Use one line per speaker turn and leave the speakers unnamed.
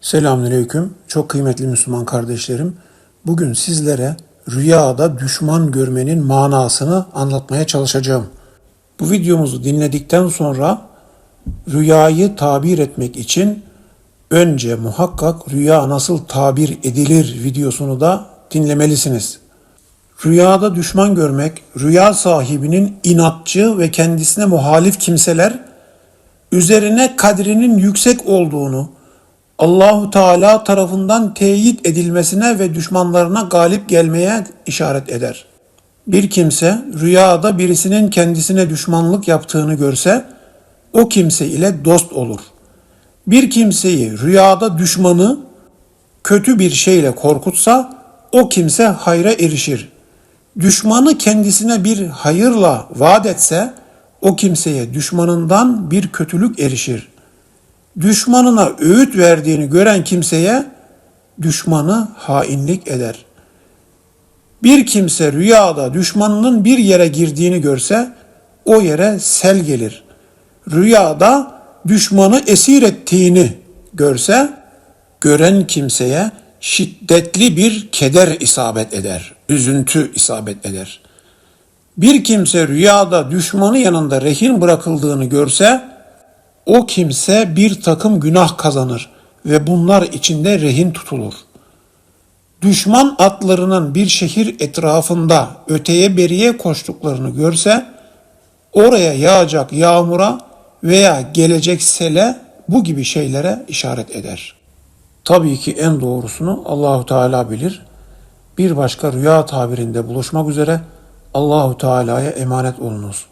Selamünaleyküm. Çok kıymetli Müslüman kardeşlerim. Bugün sizlere rüyada düşman görmenin manasını anlatmaya çalışacağım. Bu videomuzu dinledikten sonra rüyayı tabir etmek için önce muhakkak rüya nasıl tabir edilir videosunu da dinlemelisiniz. Rüyada düşman görmek, rüya sahibinin inatçı ve kendisine muhalif kimseler üzerine kadrinin yüksek olduğunu, Allahu Teala tarafından teyit edilmesine ve düşmanlarına galip gelmeye işaret eder. Bir kimse rüyada birisinin kendisine düşmanlık yaptığını görse o kimse ile dost olur. Bir kimseyi rüyada düşmanı kötü bir şeyle korkutsa o kimse hayra erişir. Düşmanı kendisine bir hayırla vaat etse o kimseye düşmanından bir kötülük erişir. Düşmanına öğüt verdiğini gören kimseye düşmanı hainlik eder. Bir kimse rüyada düşmanının bir yere girdiğini görse o yere sel gelir. Rüyada düşmanı esir ettiğini görse gören kimseye şiddetli bir keder isabet eder, üzüntü isabet eder. Bir kimse rüyada düşmanı yanında rehin bırakıldığını görse o kimse bir takım günah kazanır ve bunlar içinde rehin tutulur. Düşman atlarının bir şehir etrafında öteye beriye koştuklarını görse oraya yağacak yağmura veya gelecek sele bu gibi şeylere işaret eder. Tabii ki en doğrusunu Allahu Teala bilir. Bir başka rüya tabirinde buluşmak üzere Allahu Teala'ya emanet olunuz.